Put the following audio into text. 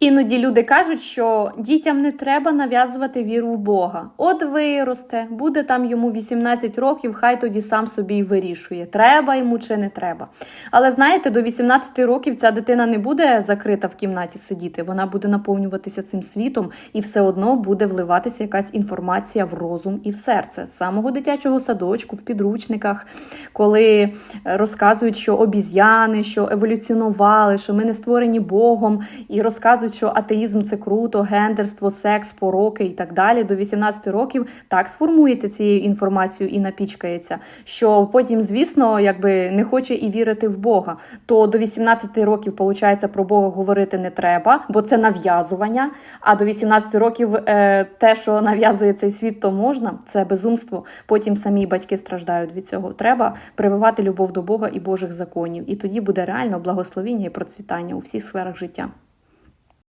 Іноді люди кажуть, що дітям не треба нав'язувати віру в Бога. От виросте, буде там йому 18 років, хай тоді сам собі й вирішує, треба йому чи не треба. Але знаєте, до 18 років ця дитина не буде закрита в кімнаті сидіти, вона буде наповнюватися цим світом і все одно буде вливатися якась інформація в розум і в серце з самого дитячого садочку, в підручниках, коли розказують, що обіз'яни, що еволюціонували, що ми не створені Богом, і розказують, що атеїзм це круто, гендерство, секс, пороки і так далі. До 18 років так сформується цією інформацією і напічкається, що потім, звісно, якби не хоче і вірити в Бога. То до 18 років, виходить, про Бога говорити не треба, бо це нав'язування. А до 18 років е, те, що нав'язує цей світ, то можна, це безумство. Потім самі батьки страждають від цього. Треба прививати любов до Бога і Божих законів. І тоді буде реально благословіння і процвітання у всіх сферах життя.